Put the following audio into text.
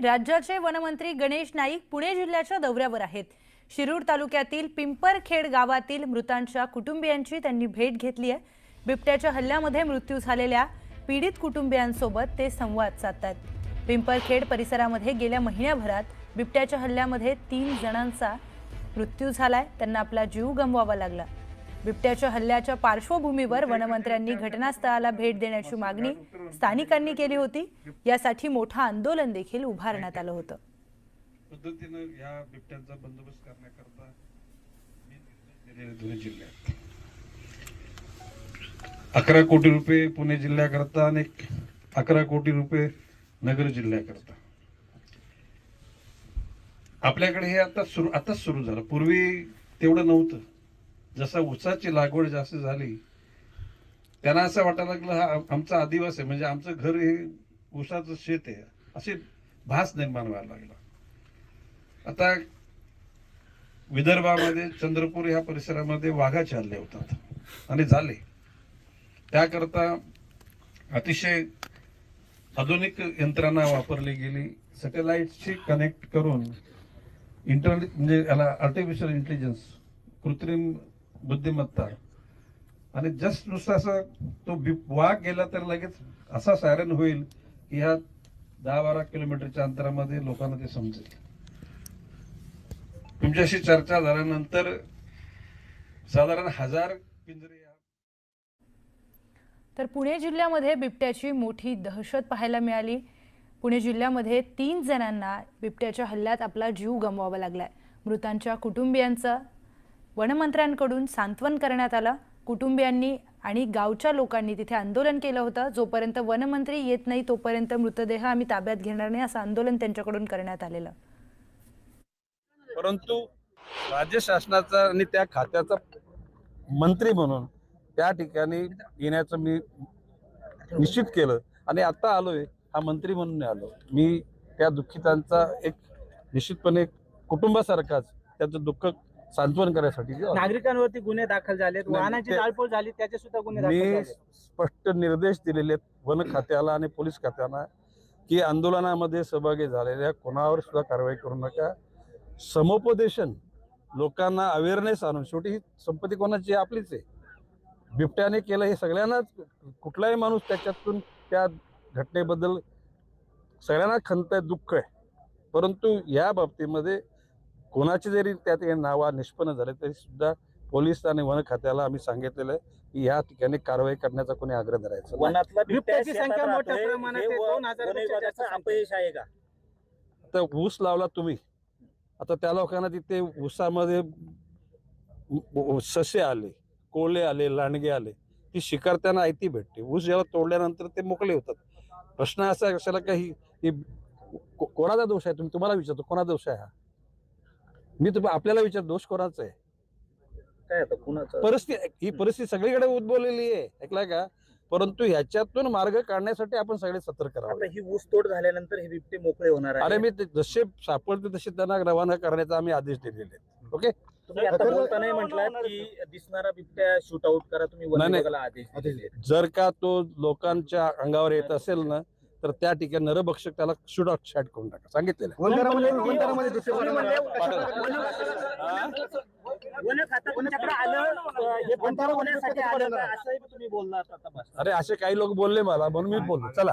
राज्याचे वनमंत्री गणेश नाईक पुणे जिल्ह्याच्या दौऱ्यावर आहेत. शिरूर तालुक्यातील पिंपरखेड गावातील मृतांच्या कुटुंबियांची त्यांनी भेट घेतली आहे. बिबट्याच्या हल्ल्यामध्ये मृत्यू झालेल्या पीडित कुटुंबियांसोबत ते संवाद साधतात पिंपरखेड परिसरामध्ये गेल्या महिन्याभरात बिबट्याच्या हल्ल्यामध्ये तीन जणांचा मृत्यू झालाय. त्यांना आपला जीव गमवावा लागला. बिबट्याच्या हल्ल्याच्या पार्श्वभूमीवर वनमंत्र्यांनी घटनास्थळाला भेट देण्याची मागणी स्थानिकांनी केली होती. यासाठी मोठं आंदोलन देखील उभारण्यात आलं होतं. पद्धतीनं बिबट्यांचा बंदोबस्त करण्याकरता जिल्ह्यात. अकरा कोटी रुपये पुणे जिल्ह्याकरता आणि अकरा कोटी रुपये नगर जिल्ह्याकरता. आपल्याकडे हे आता सुरू आताच सुरू झालं. पूर्वी तेवढं नव्हतं. जसं ऊसाची लागवड जास्त झाली त्यांना असं वाटायला लागलं हा आमचा आदिवासी आहे म्हणजे आमचं घर हे ऊसाचं शेत आहे असे भास निर्माण व्हायला लागला. आता विदर्भामध्ये चंद्रपूर ह्या परिसरामध्ये वाघाचे हल्ले होतात आणि झाले. त्याकरता अतिशय आधुनिक यंत्रणा वापरली गेली. सॅटेलाइटशी कनेक्ट करून इंटर म्हणजे याला आर्टिफिशियल इंटेलिजन्स कृत्रिम बुद्धिमत्ता. आणि जस्ट नुसतं असं तो बिब- वाघ गेला तर लगेच असा सायरन होईल की ह्या दहा बारा किलोमीटरच्या अंतरामध्ये लोकांना ते समजेल. तुमच्याशी चर्चा झाल्यानंतर साधारण हजार पिंजरे तर पुणे जिल्ह्यामध्ये बिबट्याची मोठी दहशत पाहायला मिळाली. पुणे जिल्ह्यामध्ये तीन जणांना बिबट्याच्या हल्ल्यात आपला जीव गमवावा लागलाय. मृतांच्या कुटुंबियांचा वनमंत्र्यांकडून सांत्वन करण्यात आलं. कुटुंबियांनी आणि गावच्या लोकांनी तिथे आंदोलन केलं होतं. जोपर्यंत वनमंत्री येत नाही तोपर्यंत मृतदेह आम्ही ताब्यात घेणार नाही असं आंदोलन त्यांच्याकडून करण्यात आलेलं. परंतु राज्य शासनाचा आणि त्या खात्याचा मंत्री म्हणून त्या ठिकाणी येण्याचं मी निश्चित केलं. आणि आता आलोय हा मंत्री म्हणून आलो. मी त्या दुःखितांचा एक निश्चितपणे कुटुंबासारखाच त्याचं दुःख सांत्वन करण्यासाठी आलो. नागरिकांवरती गुन्हे दाखल झालेत नाही, वाहनाची जाळपोळ झाली त्याचे सुद्धा गुन्हे दाखल मी झाले स्पष्ट निर्देश दिलेले आहेत वन खात्याला आणि पोलीस खात्याला की आंदोलनामध्ये सहभागी झालेल्या कोणावर सुद्धा कारवाई करू नका समुपदेशन लोकांना अवेअरनेस आणून शेवटी ही संपत्ती कोणाची आहे? आपलीच आहे बिबट्याने केलं हे सगळ्यांनाच कुठलाही माणूस त्याच्यातून त्या घटनेबद्दल सगळ्यांना खंत आहे दुःख आहे परंतु या बाबतीमध्ये कोणाचे जरी त्यात हे नावा निष्पन्न झाले तरी सुद्धा पोलीस आणि वन खात्याला आम्ही सांगितलेलं आहे की या ठिकाणी कारवाई करण्याचा कोणी आग्रह धरायचा नाही. वनातला बिबट्याची बिबट्या संख्या शेतात मोठ्या राहतोय. प्रमाणात हे आहे. व- दोन हजारापेक्षा वन जास्त विभागाचं अपयश आहे का आता ऊस लावला तुम्ही आता त्या लोकांना तिथे ऊसामध्ये उ- ससे आले कोळे आले लांडगे आले ती शिकार त्यांना आयती भेटते ऊस जेव्हा तोडल्यानंतर ते मोकळे होतात प्रश्न असा कशाला काही ही कोणाचा दोष आहे तुम्ही तुम्हाला विचारतो कोणाचा दोष आहे हा मी तुम्ही आपल्याला विचार दोष कोणाचा आहे? काय आता कुणाचं? परिस्थिती ही परिस्थिती सगळीकडे उद्भवलेली आहे ऐकलाय का? परंतु ह्याच्यातून मार्ग काढण्यासाठी आपण सगळे सतर्क आता राहावे ही ऊस तोड झाल्यानंतर हे बिबटे मोकळे होणार आहे अरे मी ते जसे सापडते तसे त्यांना रवाना करण्याचा आम्ही आदेश दिलेले आहेत. ओके? तुम्ही आता म्हटलात की दिसणारा बिबट्या शूट आउट करा तुम्ही वन नाही, नाही. विभागाला आदेश दिलेले आहेत. जर का तो लोकांच्या अंगावर येत असेल ना तर त्या ठिकाणी नरभक्षक त्याला शूट आउट शॅट करून टाका सांगितलेलं हे अरे असे काही लोक बोलले मला म्हणून मी बोललो चला